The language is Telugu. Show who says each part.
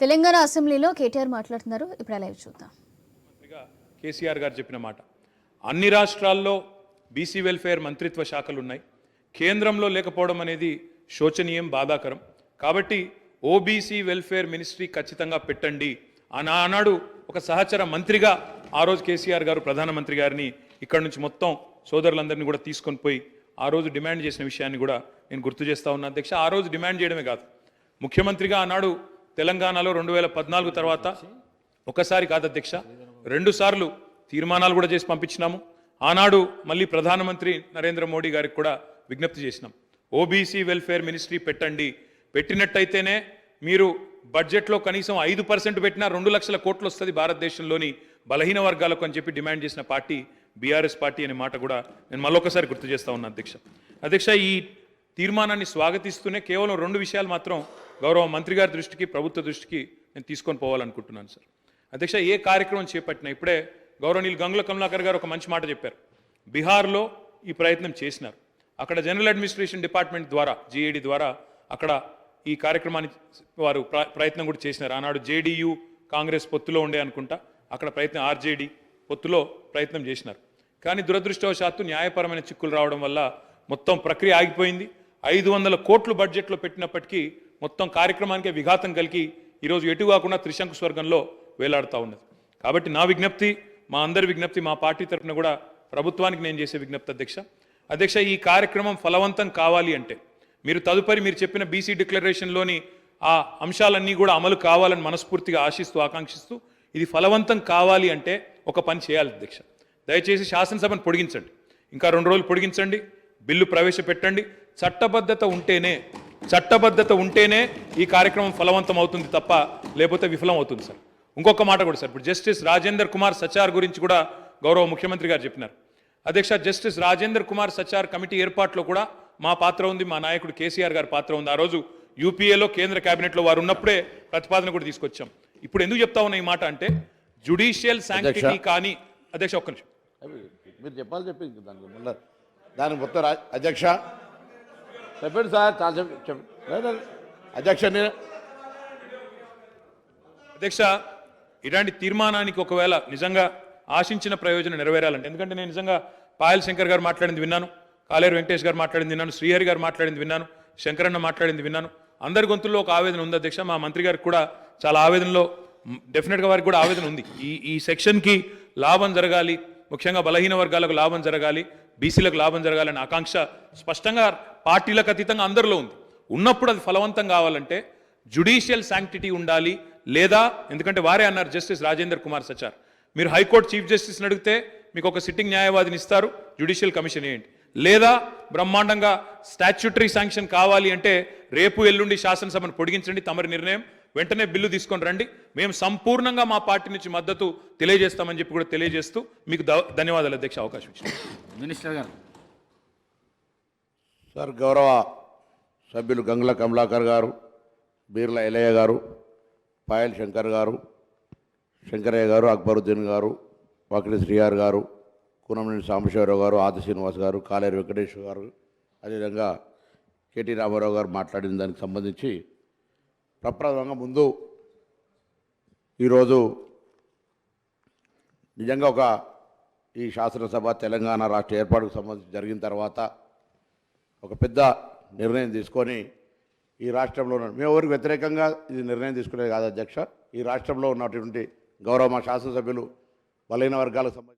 Speaker 1: తెలంగాణ అసెంబ్లీలో కేటీఆర్ మాట్లాడుతున్నారు. ఇప్పుడు అలా చూద్దాం.
Speaker 2: కేసీఆర్ గారు చెప్పిన మాట. అన్ని రాష్ట్రాల్లో బీసీ వెల్ఫేర్ మంత్రిత్వ శాఖలు ఉన్నాయి కేంద్రంలో లేకపోవడం అనేది శోచనీయం బాధాకరం. కాబట్టి ఓబీసీ వెల్ఫేర్ మినిస్ట్రీ ఖచ్చితంగా పెట్టండి అని ఆనాడు ఒక సహచర మంత్రిగా ఆ రోజు కేసీఆర్ గారు ప్రధానమంత్రి గారిని ఇక్కడ నుంచి మొత్తం సోదరులందరినీ కూడా తీసుకొని పోయి ఆ రోజు డిమాండ్ చేసిన విషయాన్ని కూడా నేను గుర్తు చేస్తా ఉన్నా. అధ్యక్ష ఆ రోజు డిమాండ్ చేయడమే కాదు. ముఖ్యమంత్రిగా ఆనాడు తెలంగాణలో రెండు వేల పద్నాలుగు తర్వాత ఒకసారి కాదు అధ్యక్ష రెండుసార్లు తీర్మానాలు కూడా చేసి పంపించినాము. ఆనాడు మళ్ళీ ప్రధానమంత్రి నరేంద్ర మోడీ గారికి కూడా విజ్ఞప్తి చేసినాం. ఓబీసీ వెల్ఫేర్ మినిస్ట్రీ పెట్టండి. పెట్టినట్టయితేనే మీరు బడ్జెట్లో కనీసం ఐదు పర్సెంట్ పెట్టినా రెండు లక్షల కోట్లు వస్తుంది భారతదేశంలోని బలహీన వర్గాలకు అని చెప్పి డిమాండ్ చేసిన పార్టీ బీఆర్ఎస్ పార్టీ అనే మాట కూడా నేను మళ్ళొకసారి గుర్తు చేస్తా ఉన్నా అధ్యక్ష. అధ్యక్ష ఈ తీర్మానాన్ని స్వాగతిస్తూనే కేవలం రెండు విషయాలు మాత్రం గౌరవ మంత్రి గారి దృష్టికి ప్రభుత్వ దృష్టికి నేను తీసుకొని పోవాలనుకుంటున్నాను సార్. అధ్యక్ష ఏ కార్యక్రమం చేపట్టినా ఇప్పుడే గౌరవనీయులు గంగుల కమలాకర్ గారు ఒక మంచి మాట చెప్పారు. బీహార్లో ఈ ప్రయత్నం చేసినారు. అక్కడ జనరల్ అడ్మినిస్ట్రేషన్ డిపార్ట్మెంట్ ద్వారా జీఏడి ద్వారా అక్కడ ఈ కార్యక్రమాన్ని వారు ప్ర- ప్రయత్నం కూడా చేసినారు. ఆనాడు జేడీయూ కాంగ్రెస్ పొత్తులో ఉండే అనుకుంటా అక్కడ ప్రయత్నం ఆర్జేడీ పొత్తులో ప్రయత్నం చేసినారు. కానీ దురదృష్టవశాత్తు న్యాయపరమైన చిక్కులు రావడం వల్ల మొత్తం ప్రక్రియ ఆగిపోయింది. ఐదు వందల కోట్లు బడ్జెట్లో పెట్టినప్పటికీ మొత్తం కార్యక్రమానికి విఘాతం కలిగి ఈరోజు ఎటు కాకుండా త్రిశంకు స్వర్గంలో వేలాడుతూ ఉన్నది. కాబట్టి నా విజ్ఞప్తి మా అందరి విజ్ఞప్తి మా పార్టీ తరఫున కూడా ప్రభుత్వానికి నేను చేసే విజ్ఞప్తి అధ్యక్ష. అధ్యక్ష ఈ కార్యక్రమం ఫలవంతం కావాలి అంటే మీరు తదుపరి మీరు చెప్పిన బీసీ డిక్లరేషన్లోని ఆ అంశాలన్నీ కూడా అమలు కావాలని మనస్ఫూర్తిగా ఆశిస్తూ ఆకాంక్షిస్తూ ఇది ఫలవంతం కావాలి అంటే ఒక పని చేయాలి అధ్యక్ష. దయచేసి శాసనసభను పొడిగించండి. ఇంకా రెండు రోజులు పొడిగించండి బిల్లు ప్రవేశపెట్టండి. చట్టబద్ధత ఉంటేనే చట్టబద్ధత ఉంటేనే ఈ కార్యక్రమం ఫలవంతం అవుతుంది తప్ప లేకపోతే విఫలం అవుతుంది సార్. ఇంకొక మాట కూడా సార్. ఇప్పుడు జస్టిస్ రాజేందర్ కుమార్ సచార్ గురించి కూడా గౌరవ ముఖ్యమంత్రి గారు చెప్పినారు. అధ్యక్ష జస్టిస్ రాజేందర్ కుమార్ సచార్ కమిటీ ఏర్పాట్లో కూడా మా పాత్ర ఉంది. మా నాయకుడు కేసీఆర్ గారి పాత్ర ఉంది. ఆ రోజు యూపీఏలో కేంద్ర కేబినెట్లో వారు ఉన్నప్పుడే ప్రతిపాదన కూడా తీసుకొచ్చాం. ఇప్పుడు ఎందుకు చెప్తా ఉన్నా ఈ మాట అంటే జుడిషియల్ శాంక్టిటీ కానీ అధ్యక్ష ఒక్క నిమిషం.
Speaker 3: మీరు చెప్పాలి చెప్పింది దానికి ముందర దానికి మొత్తం అధ్యక్ష చెప్పండి సార్ చాలా చెప్పండి అధ్యక్ష
Speaker 2: అధ్యక్ష ఇలాంటి తీర్మానానికి ఒకవేళ నిజంగా ఆశించిన ప్రయోజనం నెరవేరాలంటే ఎందుకంటే నేను నిజంగా పాయల్ శంకర్ గారు మాట్లాడింది విన్నాను కాలేరు వెంకటేష్ గారు మాట్లాడింది విన్నాను శ్రీహరి గారు మాట్లాడింది విన్నాను శంకరన్న మాట్లాడింది విన్నాను. అందరి గొంతుల్లో ఒక ఆవేదన ఉంది అధ్యక్ష మా మంత్రి గారికి కూడా చాలా ఆవేదనలో డెఫినెట్గా వారికి కూడా ఆవేదన ఉంది. ఈ ఈ సెక్షన్కి లాభం జరగాలి ముఖ్యంగా బలహీన వర్గాలకు లాభం జరగాలి బీసీలకు లాభం జరగాలనే ఆకాంక్ష స్పష్టంగా పార్టీలకు అతీతంగా అందరిలో ఉంది. ఉన్నప్పుడు అది ఫలవంతం కావాలంటే జుడిషియల్ శాంక్టిటీ ఉండాలి లేదా ఎందుకంటే వారే అన్నారు జస్టిస్ రాజేందర్ కుమార్ సచార్. మీరు హైకోర్టు చీఫ్ జస్టిస్ని అడిగితే మీకు ఒక సిట్టింగ్ న్యాయవాదిని ఇస్తారు జుడిషియల్ కమిషన్ ఏంటి? లేదా బ్రహ్మాండంగా స్టాచ్యుటరీ శాంక్షన్ కావాలి అంటే రేపు ఎల్లుండి శాసనసభను పొడిగించండి తమరి నిర్ణయం వెంటనే బిల్లు తీసుకొని రండి. మేము సంపూర్ణంగా మా పార్టీ నుంచి మద్దతు తెలియజేస్తామని చెప్పి కూడా తెలియజేస్తూ మీకు ధన్యవాదాలు అధ్యక్ష అవకాశం ఇచ్చింది
Speaker 4: మినిస్టర్ గారు
Speaker 3: సార్ గౌరవ సభ్యులు గంగుల కమలాకర్ గారు బీర్ల ఎలయ్య గారు పాయల్ శంకర్ గారు శంకరయ్య గారు అక్బరుద్దీన్ గారు వాకిడి శ్రీహార్ గారు కూనంనేని సాంబశివరావు గారు ఆది శ్రీనివాస్ గారు కాలేరు వెంకటేశ్వర గారు అదేవిధంగా కేటీ రామారావు గారు మాట్లాడిన దానికి సంబంధించి ప్రప్రథమంగా ముందు ఈరోజు నిజంగా ఒక ఈ శాసనసభ తెలంగాణ రాష్ట్ర ఏర్పాటుకు సంబంధించి జరిగిన తర్వాత ఒక పెద్ద నిర్ణయం తీసుకొని ఈ రాష్ట్రంలో ఉన్న మేము ఎవరికి వ్యతిరేకంగా ఇది నిర్ణయం తీసుకునేది కాదు అధ్యక్ష. ఈ రాష్ట్రంలో ఉన్నటువంటి గౌరవ మా శాసనసభ్యులు బలైన వర్గాలకు సంబంధించి